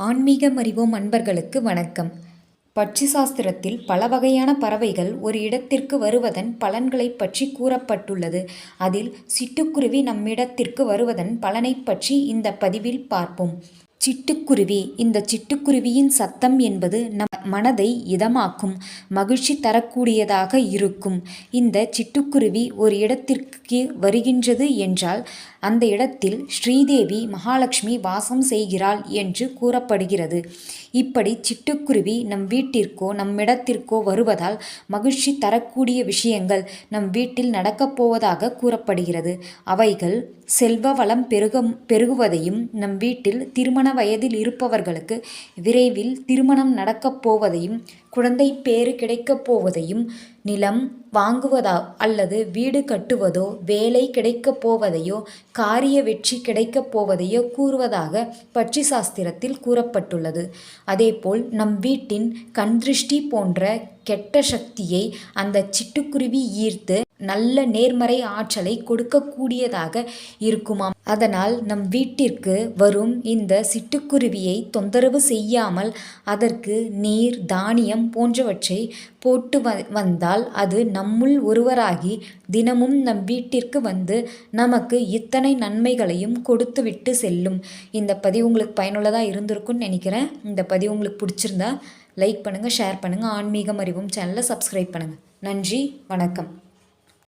ஆன்மீகம் அறிவோம் அன்பர்களுக்கு வணக்கம். பட்சி சாஸ்திரத்தில் பல வகையான பறவைகள் ஒரு இடத்திற்கு வருவதன் பலன்களைப் பற்றி கூறப்பட்டுள்ளது. அதில் சிட்டுக்குருவி நம்மிடத்திற்கு வருவதன் பலனைப் பற்றி இந்த பதிவில் பார்ப்போம். சிட்டுக்குருவி. இந்த சிட்டுக்குருவியின் சத்தம் என்பது நம் மனதை இதமாக்கும் மகிழ்ச்சி தரக்கூடியதாக இருக்கும். இந்த சிட்டுக்குருவி ஒரு இடத்திற்கு வருகின்றது என்றால் அந்த இடத்தில் ஸ்ரீதேவி மகாலட்சுமி வாசம் செய்கிறாள் என்று கூறப்படுகிறது. இப்படி சிட்டுக்குருவி நம் வீட்டிற்கோ நம்மிடத்திற்கோ வருவதால் மகிழ்ச்சி தரக்கூடிய விஷயங்கள் நம் வீட்டில் நடக்கப் போவதாக கூறப்படுகிறது. அவைகள் செல்வ வளம் பெருக பெருகுவதையும் நம் வீட்டில் திருமண திருமண வயதில் இருப்பவர்களுக்கு விரைவில் திருமணம் நடக்கப் போவதையும் குழந்தை பேறு கிடைக்கப் போவதையும் நிலம் வாங்குவதா அல்லது வீடு கட்டுவதோ வேலை கிடைக்கப் போவதையோ காரிய வெற்றி கிடைக்கப் போவதையோ கூறுவதாக பட்சி சாஸ்திரத்தில் கூறப்பட்டுள்ளது. அதேபோல் நம் வீட்டின் கண்திருஷ்டி போன்ற கெட்ட சக்தியை அந்த சிட்டுக்குருவி ஈர்த்து நல்ல நேர்மறை ஆற்றலை கொடுக்கக்கூடியதாக இருக்குமாம். அதனால் நம் வீட்டிற்கு வரும் இந்த சிட்டுக்குருவியை தொந்தரவு செய்யாமல் அதற்கு நீர் தானியம் போன்றவற்றை போட்டு வ வந்தால் அது நம்முள் ஒருவராகி தினமும் நம் வீட்டிற்கு வந்து நமக்கு இத்தனை நன்மைகளையும் கொடுத்துவிட்டு செல்லும். இந்த பதிவு உங்களுக்கு பயனுள்ளதாக இருந்திருக்கும்னு நினைக்கிறேன். இந்த பதிவு உங்களுக்கு பிடிச்சிருந்தா லைக் பண்ணுங்கள் ஷேர் பண்ணுங்கள் ஆன்மீகம் அறிவும் சேனலை சப்ஸ்கிரைப் பண்ணுங்கள் நன்றி வணக்கம்.